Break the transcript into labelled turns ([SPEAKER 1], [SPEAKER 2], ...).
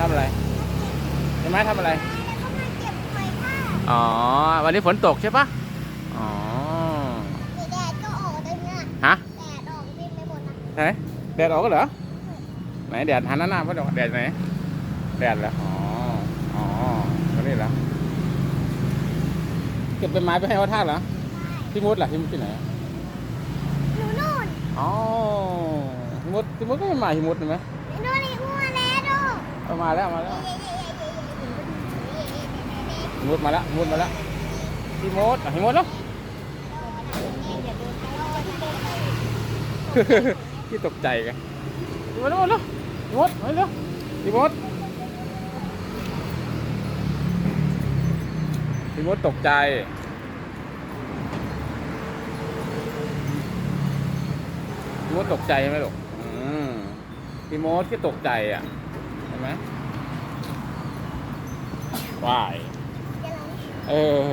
[SPEAKER 1] ทำอะไรเห็นไหมทำอะไร
[SPEAKER 2] แล้วก็มาเก็บหอยทาก
[SPEAKER 1] อ๋อ วันนี้ฝนตกใช่ปะอ๋อ
[SPEAKER 2] มีแดดก็ออกเลยเนี่ย
[SPEAKER 1] ฮะ
[SPEAKER 2] แดดออกเต็มไปหมดนะ
[SPEAKER 1] ไหนแดดออกก็เหรอ ไหนแดดหันหน้าหน้าพ่อดอกแดดไหน แดดเหรอ อ๋อ อ๋อตรงนี้เหรอ เก็บเป็นไม้ไปให้เขาท่ากเหรอพี่มุดล่ะพี่มุดที่ไหน
[SPEAKER 2] หนูนู่น
[SPEAKER 1] อ๋อพี่มุดพี่มุดก็ไม่มาพี่มุดเห็นไหม
[SPEAKER 2] หนูนี่อ้วนแล้วดู
[SPEAKER 1] เอา มาแล้วมาแล้วพี่มุดมาแล้วพี่มุดมาแล้วพี่มุดอะพี่มุดแล้วพี่ตกใจกันพี่มดพี่มดเร็วพี่มดมาเร็วพี่มดพี่มดตกใจพี่มดตกใจใช่ไหมลูกอืมพี่มดก็ตกใจอะเห็นไหมว้ายเออ